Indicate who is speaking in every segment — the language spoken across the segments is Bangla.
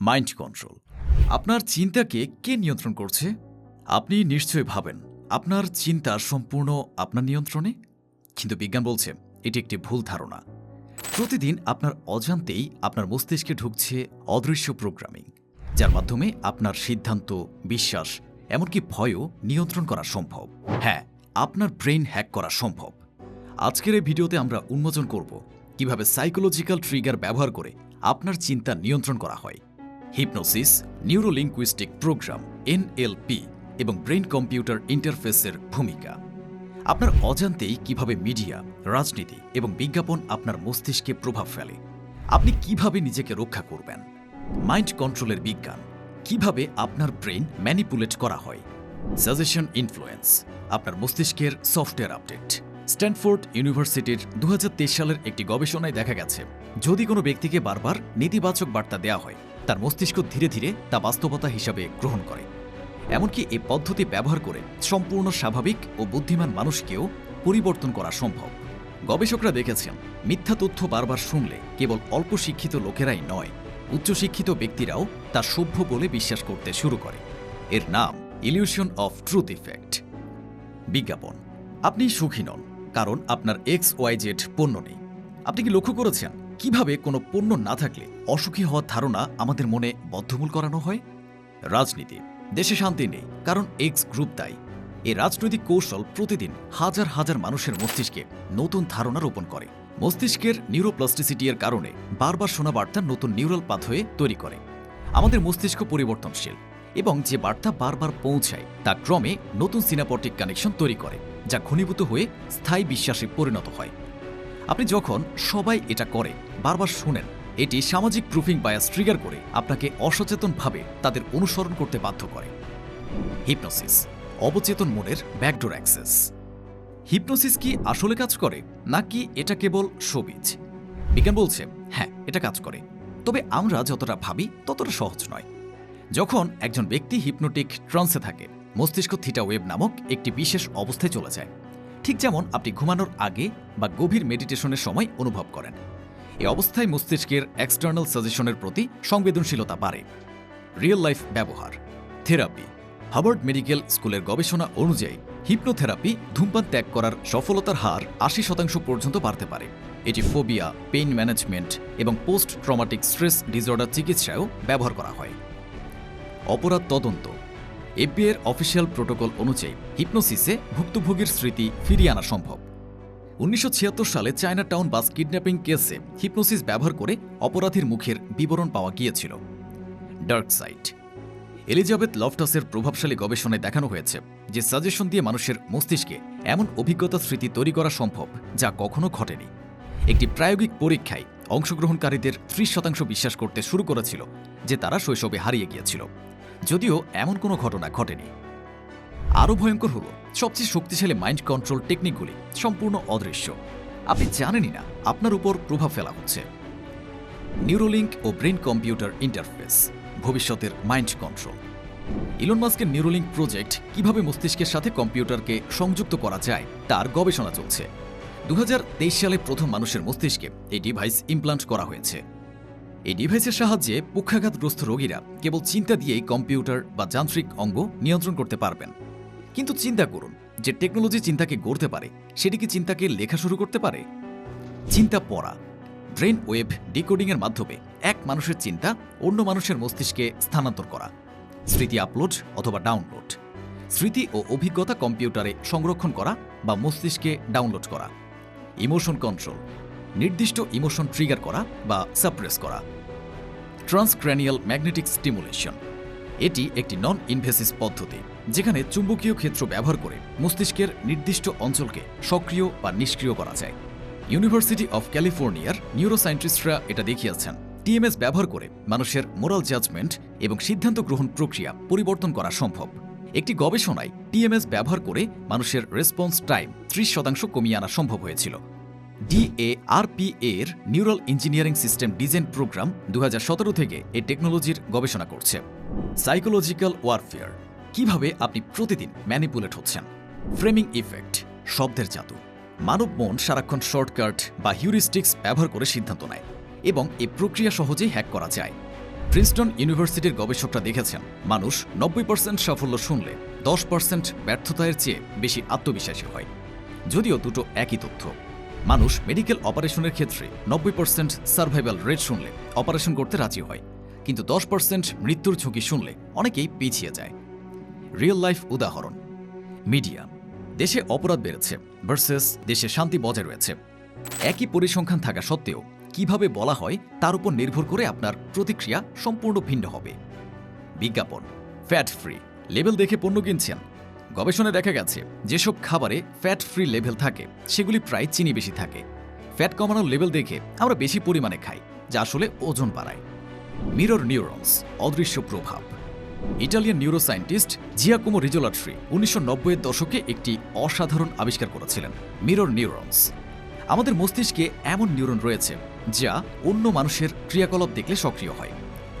Speaker 1: মাইন্ড কন্ট্রোল আপনার চিন্তাকে কে নিয়ন্ত্রণ করছে? আপনি নিশ্চয়ই ভাবেন, আপনার চিন্তা সম্পূর্ণ আপনার নিয়ন্ত্রণে? কিন্তু বিজ্ঞান বলছে, এটি একটি ভুল ধারণা। প্রতিদিন আপনার অজান্তেই আপনার মস্তিষ্কে ঢুকছে অদৃশ্য প্রোগ্রামিং যার মাধ্যমে আপনার সিদ্ধান্ত, বিশ্বাস, এমনকি ভয়ও নিয়ন্ত্রণ করা সম্ভব। হ্যাঁ আপনার ব্রেইন হ্যাক করা সম্ভব। আজকের এই ভিডিওতে আমরা উন্মোচন করব, কীভাবে সাইকোলজিক্যাল ট্রিগার ব্যবহার করে আপনার চিন্তা নিয়ন্ত্রণ করা হয়। হিপনোসিস নিউরোলিঙ্গুইস্টিক প্রোগ্রাম এনএলপি এবং ব্রেন কম্পিউটার ইন্টারফেসের ভূমিকা। আপনার অজান্তেই কীভাবে মিডিয়া রাজনীতি এবং বিজ্ঞাপন আপনার মস্তিষ্কে প্রভাব ফেলে। আপনি কীভাবে নিজেকে রক্ষা করবেন? মাইন্ড কন্ট্রোলের বিজ্ঞান, কীভাবে আপনার ব্রেন ম্যানিপুলেট করা হয়? সাজেশন ইনফ্লুয়েন্স আপনার মস্তিষ্কের সফটওয়্যার আপডেট স্ট্যানফোর্ড ইউনিভার্সিটির দু হাজার তেইশ সালের একটি গবেষণায় দেখা গেছে, যদি কোনো ব্যক্তিকে বারবার নেতিবাচক বার্তা দেওয়া হয় তার মস্তিষ্ক ধীরে ধীরে তা বাস্তবতা হিসাবে গ্রহণ করে। এমনকি এই পদ্ধতি ব্যবহার করে সম্পূর্ণ স্বাভাবিক ও বুদ্ধিমান মানুষকেও পরিবর্তন করা সম্ভব। গবেষকরা দেখেছেন, মিথ্যা তথ্য বারবার শুনলে কেবল অল্প শিক্ষিত লোকেরাই নয়, উচ্চশিক্ষিত ব্যক্তিরাও তা সভ্য বলে বিশ্বাস করতে শুরু করে। এর নাম ইলিউশন অফ ট্রুথ ইফেক্ট। বিজ্ঞাপন, আপনি সুখী নন, কারণ আপনার এক্স ওয়াই জেড পণ্য নেই। আপনি কি লক্ষ্য করেছেন কীভাবে কোনো পণ্য না থাকলে অসুখী হওয়ার ধারণা আমাদের মনে বদ্ধমূল করানো হয়? রাজনীতি, দেশে শান্তি নেই, কারণ এক্স গ্রুপ দায়ী। এই রাজনৈতিক কৌশল প্রতিদিন হাজার হাজার মানুষের মস্তিষ্কে নতুন ধারণা রোপণ করে। মস্তিষ্কের নিউরোপ্লাস্টিসিটির কারণে বারবার শোনা বার্তা নতুন নিউরাল পাথওয়ে তৈরি করে। আমাদের মস্তিষ্ক পরিবর্তনশীল এবং যে বার্তা বারবার পৌঁছায় তা ক্রমে নতুন সিনাপটিক কানেকশন তৈরি করে, যা ঘনীভূত হয়ে স্থায়ী বিশ্বাসে পরিণত হয়। আপনি যখন সবাই এটা করে বারবার শুনেন, এটি সামাজিক প্রুফিং বায়াস ট্রিগার করে আপনাকে অসচেতনভাবে তাদের অনুসরণ করতে বাধ্য করে। হিপনোসিস, অবচেতন মনের ব্যাকডোর অ্যাক্সেস। হিপনোসিস কি আসলে কাজ করে, নাকি এটা কেবল সবিজ? বিজ্ঞান বলছে হ্যাঁ এটা কাজ করে। তবে আমরা যতটা ভাবি, ততটা সহজ নয়। যখন একজন ব্যক্তি হিপনোটিক ট্রান্সে থাকে, মস্তিষ্ক থিটা ওয়েব নামক একটি বিশেষ অবস্থায় চলে যায়। ঠিক যেমন আপনি ঘুমানোর আগে বা গভীর মেডিটেশনের সময় অনুভব করেন। এই অবস্থায় মস্তিষ্কের এক্সটার্নাল সাজেশনের প্রতি সংবেদনশীলতা বাড়ে। রিয়েল লাইফ ব্যবহার থেরাপি হার্ভার্ড মেডিকেল স্কুলের গবেষণা অনুযায়ী হিপনোথেরাপি ধূমপান ত্যাগ করার সফলতার হার আশি শতাংশ পর্যন্ত বাড়তে পারে। এটি ফোবিয়া পেইন ম্যানেজমেন্ট এবং পোস্ট ট্রমাটিক স্ট্রেস ডিসঅর্ডার চিকিৎসায়ও ব্যবহার করা হয়। অপরাধ তদন্ত, এফবিআইয়ের অফিসিয়াল প্রোটোকল অনুযায়ী হিপনোসিসে ভুক্তভোগীর স্মৃতি ফিরিয়ে আনা সম্ভব। উনিশশো ছিয়াত্তর সালে চায়না টাউন বাস কিডন্যাপিং কেসে হিপনোসিস ব্যবহার করে অপরাধীর মুখের বিবরণ পাওয়া গিয়েছিল। ডার্ক সাইট এলিজাবেথ লফটাসের প্রভাবশালী গবেষণায় দেখানো হয়েছে যে সাজেশন দিয়ে মানুষের মস্তিষ্কে এমন অভিজ্ঞতা স্মৃতি তৈরি করা সম্ভব যা কখনো ঘটেনি। একটি প্রায়োগিক পরীক্ষায় অংশগ্রহণকারীদের ত্রিশ শতাংশ বিশ্বাস করতে শুরু করেছিল যে তারা শৈশবে হারিয়ে গিয়েছিল। যদিও এমন কোনো ঘটনা ঘটেনি। আরও ভয়ঙ্কর হল সবচেয়ে শক্তিশালী মাইন্ড কন্ট্রোল টেকনিকগুলি সম্পূর্ণ অদৃশ্য। আপনি জানেনই না, আপনার উপর প্রভাব ফেলা হচ্ছে। নিউরোলিঙ্ক ও ব্রেন কম্পিউটার ইন্টারফেস ভবিষ্যতের মাইন্ড কন্ট্রোল ইলন মাস্কের নিউরোলিঙ্ক প্রজেক্ট কীভাবে মস্তিষ্কের সাথে কম্পিউটারকে সংযুক্ত করা যায়, তার গবেষণা চলছে। দু হাজার তেইশ সালে প্রথম মানুষের মস্তিষ্কে এই ডিভাইস ইমপ্লান্ট করা হয়েছে। এই ডিভাইসের সাহায্যে পক্ষাঘাতগ্রস্ত রোগীরা কেবল চিন্তা দিয়েই কম্পিউটার বা যান্ত্রিক অঙ্গ নিয়ন্ত্রণ করতে পারবেন। কিন্তু চিন্তা করুন, যে টেকনোলজি চিন্তাকে গড়তে পারে, সেটি কি চিন্তাকে লেখা শুরু করতে পারে? চিন্তা পড়া ব্রেন ওয়েভ ডিকোডিংয়ের মাধ্যমে এক মানুষের চিন্তা অন্য মানুষের মস্তিষ্কে স্থানান্তর করা, স্মৃতি আপলোড অথবা ডাউনলোড স্মৃতি ও অভিজ্ঞতা কম্পিউটারে সংরক্ষণ করা বা মস্তিষ্কে ডাউনলোড করা ইমোশন কন্ট্রোল নির্দিষ্ট ইমোশন ট্রিগার করা বা সাপ্রেস করা ট্রান্সক্র্যানিয়াল ম্যাগনেটিক স্টিমুলেশন এটি একটি নন ইনভেসিভ পদ্ধতি, যেখানে চুম্বকীয় ক্ষেত্র ব্যবহার করে মস্তিষ্কের নির্দিষ্ট অঞ্চলকে সক্রিয় বা নিষ্ক্রিয় করা যায়। ইউনিভার্সিটি অফ ক্যালিফোর্নিয়ার নিউরোসায়েন্টিস্টরা এটা দেখিয়েছেন। টিএমএস ব্যবহার করে মানুষের মোরাল জাজমেন্ট এবং সিদ্ধান্ত গ্রহণ প্রক্রিয়া পরিবর্তন করা সম্ভব। একটি গবেষণায় টিএমএস ব্যবহার করে মানুষের রেসপন্স টাইম ত্রিশ শতাংশ কমিয়ে আনা সম্ভব হয়েছিল। D A R P A এর neural engineering system design program দু হাজার সতেরো থেকে এই টেকনোলজির গবেষণা করছে। সাইকোলজিক্যাল ওয়ারফেয়ার কীভাবে আপনি প্রতিদিন ম্যানিপুলেট হচ্ছেন। ফ্রেমিং ইফেক্ট শব্দের জাদু। মানব মন সারাক্ষণ শর্টকাট বা হিউরিস্টিক্স ব্যবহার করে সিদ্ধান্ত নেয় এবং এই প্রক্রিয়া সহজেই হ্যাক করা যায়। প্রিন্সটন ইউনিভার্সিটির গবেষকরা দেখেছেন, মানুষ নব্বই পার্সেন্ট সাফল্য শুনলে দশ পার্সেন্ট ব্যর্থতার চেয়ে বেশি আত্মবিশ্বাসী হয়। যদিও দুটো একই তথ্য। মানুষ মেডিকেল অপারেশনের ক্ষেত্রে নব্বই পার্সেন্ট সার্ভাইভাল রেট শুনলে অপারেশন করতে রাজি হয়, কিন্তু দশ পার্সেন্ট মৃত্যুর ঝুঁকি শুনলে অনেকেই পিছিয়ে যায়। রিয়েল লাইফ উদাহরণ মিডিয়া দেশে অপরাধ বেড়েছে ভার্সেস দেশে শান্তি বজায় রয়েছে। একই পরিসংখ্যান থাকা সত্ত্বেও কীভাবে বলা হয় তার উপর নির্ভর করে আপনার প্রতিক্রিয়া সম্পূর্ণ ভিন্ন হবে। বিজ্ঞাপন ফ্যাট ফ্রি লেবেল দেখে পণ্য কিনছেন গবেষণায় দেখা গেছে, যেসব খাবারে ফ্যাট ফ্রি লেভেল থাকে, সেগুলি প্রায় চিনি বেশি থাকে। ফ্যাট কমানোর লেভেল দেখে আমরা বেশি পরিমাণে খাই, যা আসলে ওজন বাড়ায়। মিরর নিউরনস অদৃশ্য প্রভাব। ইটালিয়ান নিউরোসায়েন্টিস্ট জিয়াকোমো রিজোলাট্রি উনিশশো নব্বইয়ের দশকে একটি অসাধারণ আবিষ্কার করেছিলেন মিরর নিউরনস আমাদের মস্তিষ্কে এমন নিউরন রয়েছে, যা অন্য মানুষের ক্রিয়াকলাপ দেখলে সক্রিয় হয়।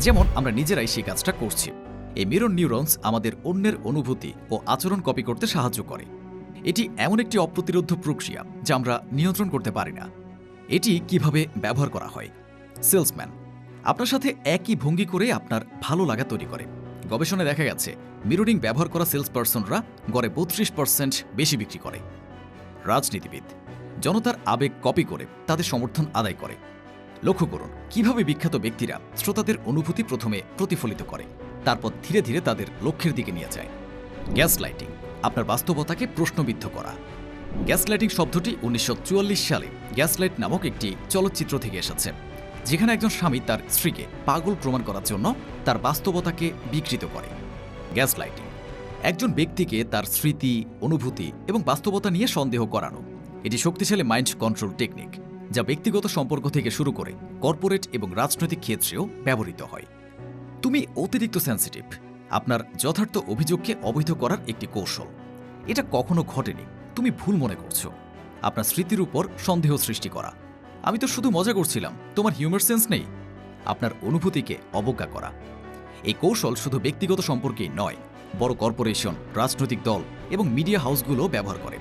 Speaker 1: যেমন আমরা নিজেরাই সেই কাজটা করছি। এই মিরর নিউরনস আমাদের অন্যের অনুভূতি ও আচরণ কপি করতে সাহায্য করে। এটি এমন একটি অপ্রতিরোধ্য প্রক্রিয়া যা আমরা নিয়ন্ত্রণ করতে পারি না। এটি কীভাবে ব্যবহার করা হয়? সেলসম্যান, আপনার সাথে একই ভঙ্গি করে আপনার ভালো লাগা তৈরি করে। গবেষণায় দেখা গেছে, মিররিং ব্যবহার করা সেলস পার্সনরা গড়ে বত্রিশ পার্সেন্ট বেশি বিক্রি করে। রাজনীতিবিদ, জনতার আবেগ কপি করে তাদের সমর্থন আদায় করে। লক্ষ্য করুন, কীভাবে বিখ্যাত ব্যক্তিরা শ্রোতাদের অনুভূতি প্রথমে প্রতিফলিত করে। তারপর ধীরে ধীরে তাদের লক্ষ্যের দিকে নিয়ে যায়। গ্যাস লাইটিং আপনার বাস্তবতাকে প্রশ্নবিদ্ধ করা। গ্যাস লাইটিং শব্দটি উনিশশো চুয়াল্লিশ সালে গ্যাসলাইট নামক একটি চলচ্চিত্র থেকে এসেছে, যেখানে একজন স্বামী তার স্ত্রীকে পাগল প্রমাণ করার জন্য তার বাস্তবতাকে বিকৃত করে। গ্যাস লাইটিং একজন ব্যক্তিকে তার স্মৃতি, অনুভূতি এবং বাস্তবতা নিয়ে সন্দেহ করানো। এটি শক্তিশালী মাইন্ড কন্ট্রোল টেকনিক, যা ব্যক্তিগত সম্পর্ক থেকে শুরু করে কর্পোরেট এবং রাজনৈতিক ক্ষেত্রেও ব্যবহৃত হয়। তুমি অতিরিক্ত সেন্সিটিভ আপনার যথার্থ অভিযোগকে অবৈধ করার একটি কৌশল। এটা কখনো ঘটেনি। তুমি ভুল মনে করছ। আপনার স্মৃতির উপর সন্দেহ সৃষ্টি করা। আমি তো শুধু মজা করছিলাম। তোমার হিউমার সেন্স নেই। আপনার অনুভূতিকে অবজ্ঞা করা। এই কৌশল শুধু ব্যক্তিগত সম্পর্কেই নয়, বড় কর্পোরেশন, রাজনৈতিক দল এবং মিডিয়া হাউসগুলো ব্যবহার করে।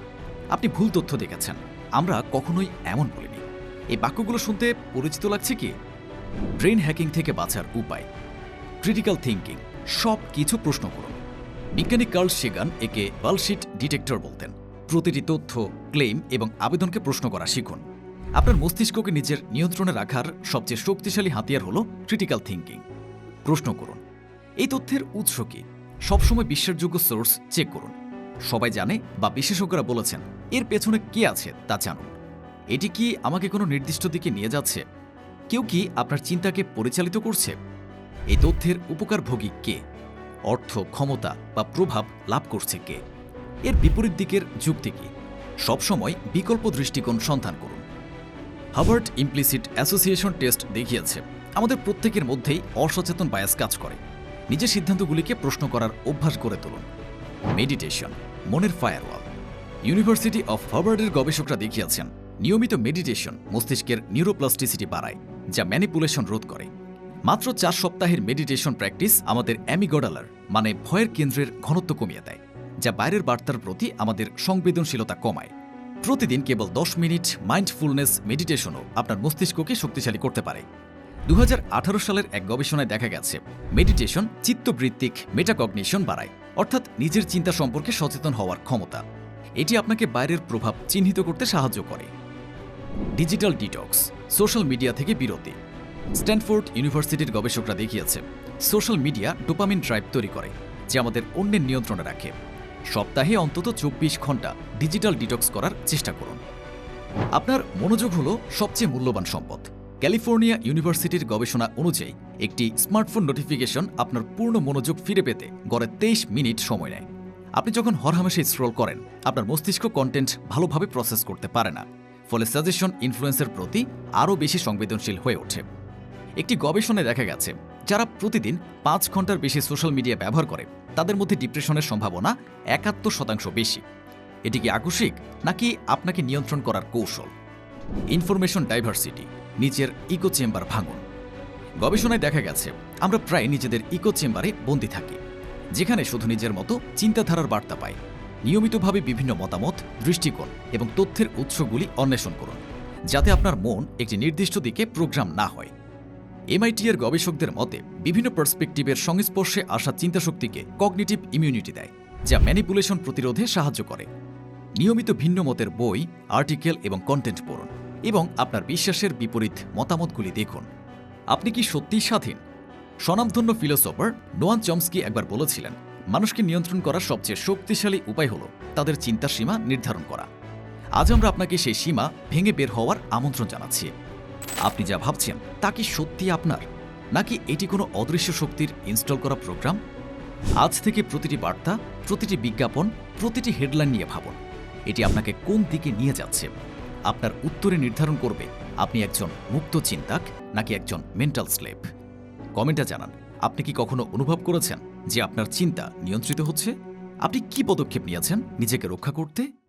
Speaker 1: আপনি ভুল তথ্য দেখেছেন। আমরা কখনোই এমন বলিনি। এই বাক্যগুলো শুনতে পরিচিত লাগছে কি? ব্রেন হ্যাকিং থেকে বাঁচার উপায়। ক্রিটিক্যাল থিঙ্কিং সব কিছু প্রশ্ন করুন। বিজ্ঞানী কার্ল সেগান একে বালশিট ডিটেক্টর বলতেন। প্রতিটি তথ্য ক্লেম এবং আবেদনকে প্রশ্ন করা শিখুন। আপনার মস্তিষ্ককে নিজের নিয়ন্ত্রণে রাখার সবচেয়ে শক্তিশালী হাতিয়ার হল ক্রিটিক্যাল থিঙ্কিং প্রশ্ন করুন, এই তথ্যের উৎস কি? সবসময় বিশ্বাসযোগ্য সোর্স চেক করুন। সবাই জানে বা বিশেষজ্ঞরা বলেছেন, এর পেছনে কে আছে তা জানুন। এটি কি আমাকে কোনো নির্দিষ্ট দিকে নিয়ে যাচ্ছে? কেউ কি আপনার চিন্তাকে পরিচালিত করছে? এই তথ্যের উপকারভোগী কে? অর্থ, ক্ষমতা বা প্রভাব লাভ করছে কে? এর বিপরীত দিকের যুক্তি কি? সবসময় বিকল্প দৃষ্টিকোণ সন্ধান করুন। হার্ভার্ড ইমপ্লিসিট অ্যাসোসিয়েশন টেস্ট দেখিয়েছে, আমাদের প্রত্যেকের মধ্যেই অসচেতন বায়াস কাজ করে। নিজের সিদ্ধান্তগুলিকে প্রশ্ন করার অভ্যাস গড়ে তুলুন। মেডিটেশন, মনের ফায়ারওয়াল। ইউনিভার্সিটি অফ হার্ভার্ডের গবেষকরা দেখিয়েছেন, নিয়মিত মেডিটেশন মস্তিষ্কের নিউরোপ্লাস্টিসিটি বাড়ায়, যা ম্যানিপুলেশন রোধ করে। মাত্র চার সপ্তাহের মেডিটেশন প্র্যাকটিস আমাদের অ্যামিগডালার মানে ভয়ের কেন্দ্রের ঘনত্ব কমিয়ে দেয়, যা বাইরের বার্তার প্রতি আমাদের সংবেদনশীলতা কমায়। প্রতিদিন কেবল দশ মিনিট মাইন্ডফুলনেস মেডিটেশনও আপনার মস্তিষ্ককে শক্তিশালী করতে পারে। দু হাজার আঠারো সালের এক গবেষণায় দেখা গেছে মেডিটেশন চিত্তবৃত্তিক মেটাকগনিশন বাড়ায়, অর্থাৎ নিজের চিন্তা সম্পর্কে সচেতন হওয়ার ক্ষমতা। এটি আপনাকে বাইরের প্রভাব চিহ্নিত করতে সাহায্য করে। ডিজিটাল ডিটক্স, সোশ্যাল মিডিয়া থেকে বিরতি। স্ট্যানফোর্ড ইউনিভার্সিটির গবেষকরা দেখিয়েছে, সোশ্যাল মিডিয়া ডোপামিন ড্রাইভ তৈরি করে, যে আমাদের অন্যের নিয়ন্ত্রণে রাখে। সপ্তাহে অন্তত চব্বিশ ঘণ্টা ডিজিটাল ডিটক্স করার চেষ্টা করুন। আপনার মনোযোগ হল সবচেয়ে মূল্যবান সম্পদ। ক্যালিফোর্নিয়া ইউনিভার্সিটির গবেষণা অনুযায়ী, একটি স্মার্টফোন নোটিফিকেশন আপনার পূর্ণ মনোযোগ ফিরে পেতে গড়ে তেইশ মিনিট সময় নেয়। আপনি যখন হরহামেশে স্ক্রল করেন, আপনার মস্তিষ্ক কন্টেন্ট ভালোভাবে প্রসেস করতে পারে না, ফলে সাজেশন ইনফ্লুয়েন্সের প্রতি আরও বেশি সংবেদনশীল হয়ে ওঠে। একটি গবেষণায় দেখা গেছে, যারা প্রতিদিন পাঁচ ঘণ্টার বেশি সোশ্যাল মিডিয়া ব্যবহার করে, তাদের মধ্যে ডিপ্রেশনের সম্ভাবনা একাত্তর শতাংশ বেশি। এটি কি আকস্মিক, নাকি আপনাকে নিয়ন্ত্রণ করার কৌশল? ইনফরমেশন ডাইভার্সিটি নিজের ইকো চেম্বার ভাঙন। গবেষণায় দেখা গেছে, আমরা প্রায় নিজেদের ইকো চেম্বারে বন্দী থাকি, যেখানে শুধু নিজের মতো চিন্তাধারার বার্তা পাই। নিয়মিতভাবে বিভিন্ন মতামত, দৃষ্টিকোণ এবং তথ্যের উৎসগুলি অন্বেষণ করুন, যাতে আপনার মন একটি নির্দিষ্ট দিকে প্রোগ্রাম না হয়। এমআইটি এর গবেষকদের মতে, বিভিন্ন পার্সপেক্টিভের সংস্পর্শে আসা চিন্তাশক্তিকে কগনিটিভ ইমিউনিটি দেয়, যা ম্যানিপুলেশন প্রতিরোধে সাহায্য করে। নিয়মিত ভিন্ন মতের বই, আর্টিকেল এবং কন্টেন্ট পড়ুন এবং আপনার বিশ্বাসের বিপরীত মতামতগুলি দেখুন। আপনি কি সত্যিই স্বাধীন? স্বনামধন্য ফিলোসফার নোয়ান চমস্কি একবার বলেছিলেন, মানুষকে নিয়ন্ত্রণ করার সবচেয়ে শক্তিশালী উপায় হল তাদের চিন্তার সীমা নির্ধারণ করা। আজ আমরা আপনাকে সেই সীমা ভেঙে বের হওয়ার আমন্ত্রণ জানাচ্ছি। আপনি যা ভাবছেন, তা কি সত্যি আপনার? নাকি এটি কোনো অদৃশ্য শক্তির ইনস্টল করা প্রোগ্রাম? আজ থেকে প্রতিটি বার্তা, প্রতিটি বিজ্ঞাপন, প্রতিটি হেডলাইন নিয়ে ভাবুন। এটি আপনাকে কোন দিকে নিয়ে যাচ্ছে? আপনার উত্তরে নির্ধারণ করবে, আপনি একজন মুক্ত চিন্তাক নাকি একজন মেন্টাল স্লেভ কমেন্টে জানান, আপনি কি কখনো অনুভব করেছেন যে আপনার চিন্তা নিয়ন্ত্রিত হচ্ছে? আপনি কি পদক্ষেপ নিয়েছেন নিজেকে রক্ষা করতে?